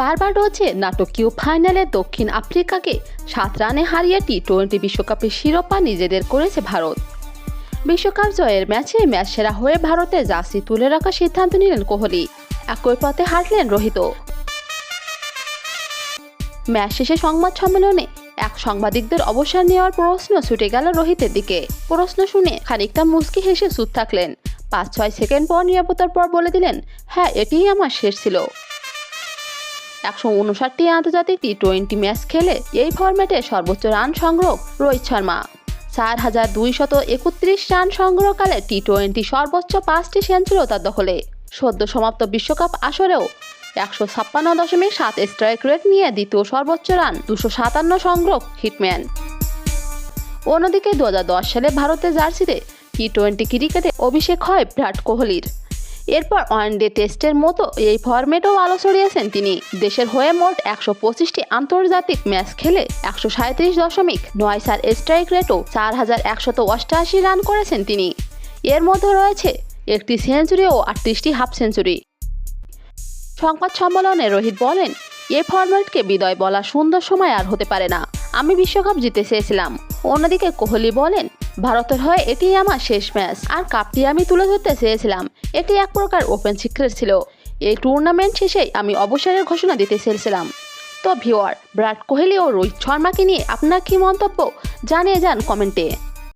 রয়েছে নাটকীয় ফাইনালে দক্ষিণ আফ্রিকাকে সাত রানে হারিয়ে টি টোয়েন্টি বিশ্বকাপের শিরোপা নিজেদের করেছে ভারত। বিশ্বকাপ জয়ের ম্যাচে ম্যাচ সেরা হয়ে ভারতের জার্সি তুলে রাখার সিদ্ধান্ত নিলেন কোহলি। একই পথে হাঁটলেন রোহিত। ম্যাচ শেষে সংবাদ সম্মেলনে এক সাংবাদিকদের অবসর নেওয়ার প্রশ্ন ছুটে গেল রোহিতের দিকে। প্রশ্ন শুনে খানিকটা মুচকি হেসে চুপ থাকলেন। পাঁচ ছয় সেকেন্ড পর নিরাপত্তার পর বলে দিলেন হ্যাঁ এটিই আমার শেষ ছিল। একশো উনষাটটি আন্তর্জাতিক টি টোয়েন্টি ম্যাচ খেলে এই ফরম্যাটে সর্বোচ্চ রান সংগ্রহ রোহিত শর্মা। চার হাজার দুইশত একত্রিশ রান সংগ্রহকালে টি টোয়েন্টি সর্বোচ্চ পাঁচটি সেঞ্চুরিও তার দখলে। সদ্য সমাপ্ত বিশ্বকাপ আসরেও একশো ছাপ্পান্ন দশমিক সাত স্ট্রাইক রেট নিয়ে দ্বিতীয় সর্বোচ্চ রান দুশো সাতান্ন সংগ্রহ হিটম্যান। অন্যদিকে দু হাজার দশ সালে ভারতের জার্সিতে টি টোয়েন্টি ক্রিকেটে অভিষেক হয় বিরাট কোহলির। এরপর ওয়ানডে টেস্টের মতো এই ফরম্যাটেও আলো ছড়িয়েছেন তিনি। দেশের হয়ে মোট একশো পঁচিশটি আন্তর্জাতিক ম্যাচ খেলে একশো সাঁত্রিশ দশমিক নয় চার স্ট্রাইক রেটও চার হাজার একশত অষ্টআশি রান করেছেন তিনি। এর মধ্যে রয়েছে একটি সেঞ্চুরি ও আটত্রিশটি হাফ সেঞ্চুরি সংবাদ সম্মেলনে রোহিত বলেন এই ফরম্যাটকে বিদায় বলা সুন্দর সময় আর হতে পারে না। আমি বিশ্বকাপ জিতে চেয়েছিলাম। অন্যদিকে কোহলি বলেন, ভারতের হয়ে এটি আমার শেষ ম্যাচ। আর কাপটি আমি তুলে ধরতে চেয়েছিলাম। এটি এক প্রকার ওপেন সিক্রেট ছিল। এই টুর্নামেন্ট শেষেই আমি অবসরের ঘোষণা দিতে চেয়েছিলাম। তো ভিওয়ার বিরাট কোহলি ও রোহিত শর্মাকে নিয়ে আপনার কী মন্তব্য? জানিয়ে যান কমেন্টে।